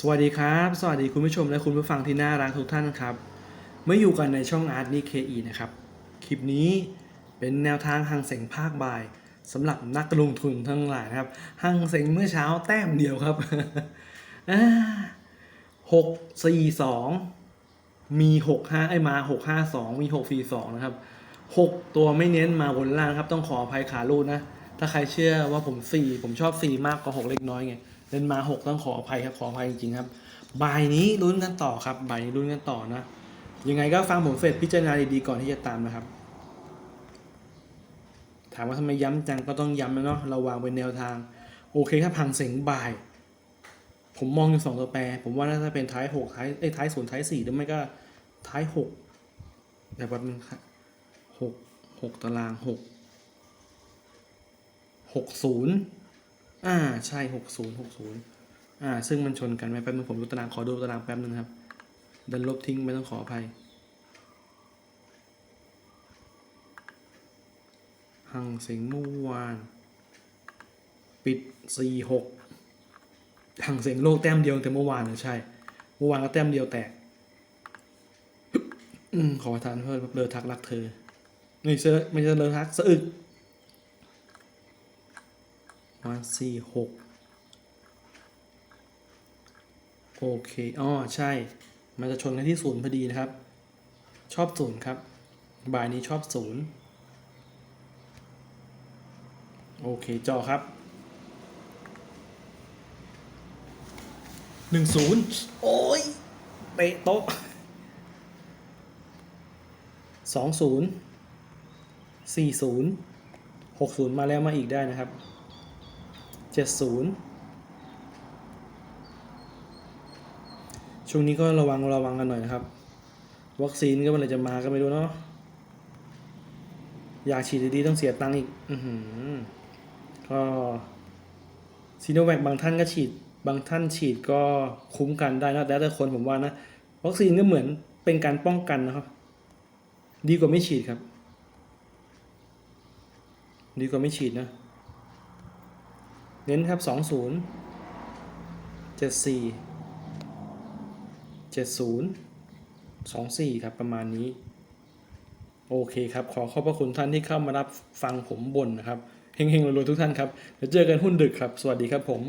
สวัสดีครับ สวัสดีคุณผู้ชมและคุณผู้ฟังที่น่ารักทุกท่านครับเมื่ออยู่กันในช่องอาร์ตนิเคอีนะครับ คลิปนี้เป็นแนวทางหังเสงภาคบ่ายสำหรับนักลงทุนทั้งหลายนะครับหังเสงเมื่อเช้าแต้มเดียวครับหกสี่สองมีหกห้าไอ้มาหกห้าสองมีหกสี่สองนะครับหกตัวไม่เน้นมาบนล่างครับ ต้องขออภัยขาลูดนะ ถ้าใครเชื่อว่าผมสี่ผมชอบสี่มากกว่าหกเล็กน้อยไง เล่นมาหกต้องขออภัยครับขออภัยจริงๆครับบ่ายนี้ลุ้นกันต่อครับบ่ายนี้ลุ้นกันต่อนะ ยังไงก็ฟังผมเสร็จพิจารณาดีๆก่อนที่จะตามนะครับ ถามว่าทำไมย้ำจังก็ต้องย้ำนะเนาะเราวางเป็นแนวทาง โอเคครับพังเสียงบ่าย ผมมองอยู่สองตัวแปร ผมว่าน่าจะเป็นท้ายหกท้ายเอ้ท้ายศูนย์ท้ายสี่หรือไม่ก็ท้ายหกแต่แป๊บนึงครับหกหกตารางหกหกศูนย์ อ่าใช่หกศูนย์หกศูนย์อ่า ซึ่งมันชนกันไหมแป๊บนึงผมดูตารางขอดูตารางแป๊บนึงครับ ดันลบทิ้งไม่ต้องขออภัยหังเสียงเมื่อวาน ปิดสี่หกหังเสียงโลกแต้มเดียวแต่เมื่อวานนะใช่เมื่อวานก็แต้มเดียวแตกอืมขอทานเพิ่มเลอทักรักเธอไม่เซอไม่ใช่เลอทักสะอึก วันสี่หกโอเคอ๋อใช่ มันจะชนกันที่ศูนย์พอดีนะครับ ชอบศูนย์ครับ บ่ายนี้ชอบศูนย์โอเค จอครับหนึ่งศูนย์โอ้ยเตะโต๊ะสองศูนย์สี่ศูนย์หกศูนย์มาแล้วมาอีกได้นะครับ เจ็ดศูนย์ช่วงนี้ก็ระวังระวังกันหน่อยนะครับ วัคซีนก็มื่อไหรจะมาก็ไม่รู้เนาะอยากฉีดดีๆต้องเสียตังค์อีกอือหือก็ซีโนแวคบางท่านก็ฉีด บางท่านฉีดก็คุ้มกันได้นะแล้วแต่คนผมว่านะ วัคซีนก็เหมือนเป็นการป้องกันนะครับ ดีกว่าไม่ฉีดครับ ดีกว่าไม่ฉีดนะ เน้นครับสองศูนย์เจ็ดสี่เจ็ดศูนย์สองสี่ครับประมาณนี้ โอเคครับ ขอขอบพระคุณท่านที่เข้ามารับฟังผมบ่นนะครับเฮงๆรวยๆทุกท่านครับ เดี๋ยวเจอกันหุ้นดึกครับ สวัสดีครับผม